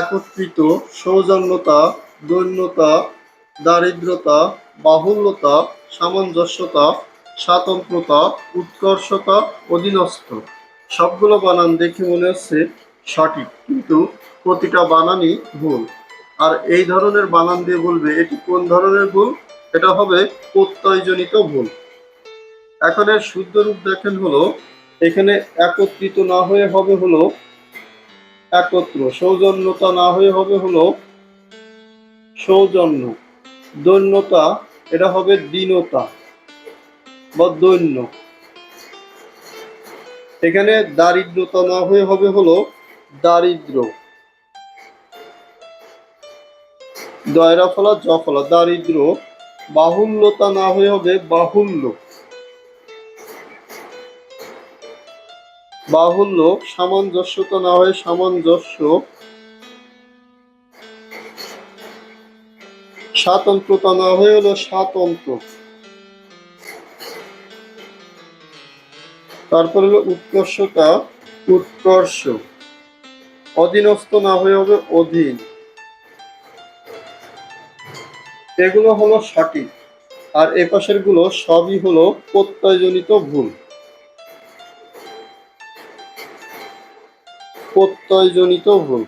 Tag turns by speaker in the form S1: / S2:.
S1: একত্রিত সৌজন্যতা, দৈন্যতা, দারিদ্রতা, বাহুল্যতা, সামঞ্জস্যতা, স্বাতন্ত্রতা, উৎকর্ষতা, অধীনস্থ। সবগুলো বানান দেখে মনে হচ্ছে সঠিক, কিন্তু প্রতিটা বানানই ভুল। আর এই ধরনের বানান দিয়ে বলবে, এটি কোন ধরনের ভুল? এটা হবে প্রত্যয়জনিত ভুল। এখন এর শুদ্ধ রূপ দেখেন হলো, এখানে একত্রিত না হয়ে হবে হলো একত্র। সৌজন্যতা না হয়ে হবে হলো সৌজন্য। দৈন্যতা, এটা হবে দীনতা বা দৈন্য। এখানে দারিদ্রতা না হয়ে হবে হলো দারিদ্র। দয়রা ফলা, জ ফলা, দারিদ্র। বাহুল্যতা না হয়ে হবে বাহুল্য। বাহুল্য সামঞ্জস্যতা না হয়ে সামঞ্জস্য। স্বাতন্ত্রতা না হয়ে হলো স্বাতন্ত্র। তারপর হলো উৎকর্ষতা, উৎকর্ষ। অধীনস্থ না হয়ে হবে অধীন। এগুলো হলো সঠিক। আর এ গুলো সবই হলো প্রত্যয়জনিত ভুল। প্রত্যয়জনিত ভুল